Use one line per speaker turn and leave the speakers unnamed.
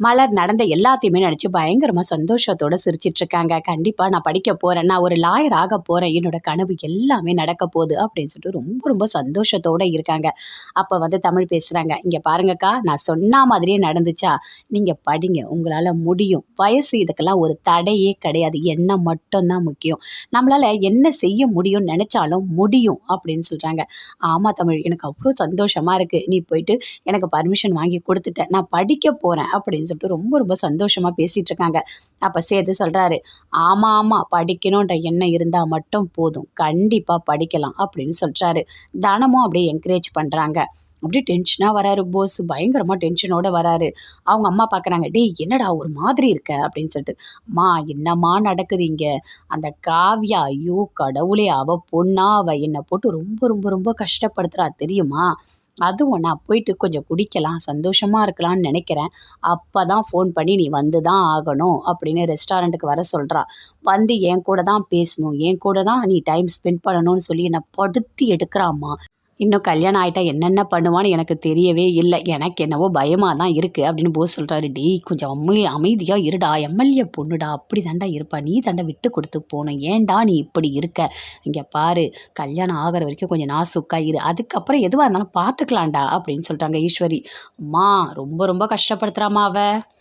மலர் நடந்த எல்லாத்தையுமே நினச்சி பயங்கரமாக சந்தோஷத்தோடு சிரிச்சிட்டு இருக்காங்க கண்டிப்பாக நான் படிக்க போகிறேன் நான் ஒரு லாயர் ஆக போகிறேன் என்னோட கனவு எல்லாமே நடக்க போகுது அப்படின்னு சொல்லிட்டு ரொம்ப ரொம்ப சந்தோஷத்தோடு இருக்காங்க. அப்போ வந்து தமிழ் பேசுகிறாங்க இங்கே பாருங்கக்கா நான் சொன்ன மாதிரியே நடந்துச்சா? நீங்கள் படிங்க. உங்களால் முடியும். வயசு இதுக்கெல்லாம் ஒரு தடையே கிடையாது. எண்ணம் மட்டும்தான் முக்கியம். நம்மளால் என்ன செய்ய முடியும்னு நினச்சாலும் முடியும். அப்படின்னு சொல்கிறாங்க ஆமாம் தமிழ் எனக்கு அவ்வளோ சந்தோஷமாக இருக்குது நீ போயிட்டு எனக்கு பர்மிஷன் வாங்கி கொடுத்துட்ட. நான் படிக்க போகிறேன் அப்படின்னு சொல்லிட்டு ரொம்ப ரொம்ப சந்தோஷமாக பேசிகிட்டு இருக்காங்க. அப்போ சேர்த்து சொல்கிறாரு ஆமாம் ஆமாம் படிக்கணுன்ற எண்ணம் இருந்தால் மட்டும் போதும். கண்டிப்பாக படிக்கலாம். அப்படின்னு சொல்கிறாரு தனமும் அப்படியே என்கரேஜ் பண்ணுறாங்க அப்படியே டென்ஷனாக வராரு. போஸ் பயங்கரமாக டென்ஷனோடு வராரு. அவங்க அம்மா பார்க்குறாங்க டேய் என்னடா ஒரு மாதிரி இருக்க? அப்படின்னு சொல்லிட்டு அம்மா என்னம்மா நடக்குது இங்கே அந்த காவியா ஐயோ கடவுளே அவ பொண்ணா அவ என்னை போட்டு ரொம்ப ரொம்ப ரொம்ப கஷ்டப்படுத்துறா தெரியுமா? அதுவும் நான் போயிட்டு கொஞ்சம் குடிக்கலாம் சந்தோஷமாக இருக்கலாம்னு நினைக்கிறேன். அப்போ தான் ஃபோன் பண்ணி நீ வந்து தான் ஆகணும் அப்படின்னு ரெஸ்டாரண்ட்டுக்கு வர சொல்கிறா வந்து என் கூட தான் பேசணும் என் கூட தான் நீ டைம் ஸ்பெண்ட் பண்ணணும்னு சொல்லி என்னை படுத்தி எடுக்கிறாம்மா. இன்னும் கல்யாணம் ஆகிட்டா என்னென்ன பண்ணுவான்னு எனக்கு தெரியவே இல்லை. எனக்கு என்னவோ பயமாக தான் இருக்குது அப்படின்னு போஸ் சொல்கிறாரு டேய் கொஞ்சம் அம்மை அமைதியாக இருடா. எம்எல்ஏ பொண்ணுடா. அப்படி தாண்டா இருப்பா. நீ தாண்டா விட்டு கொடுத்து போகணும். ஏன்டா நீ இப்படி இருக்க? இங்கே பாரு கல்யாணம் ஆகிற வரைக்கும் கொஞ்சம் நாசுக்கா இரு. அதுக்கப்புறம் எதுவாக இருந்தாலும் பார்த்துக்கலாம்டா அப்படின்னு சொல்கிறாங்க ஈஸ்வரி. அம்மா ரொம்ப ரொம்ப கஷ்டப்படுத்துகிறாமா அவ.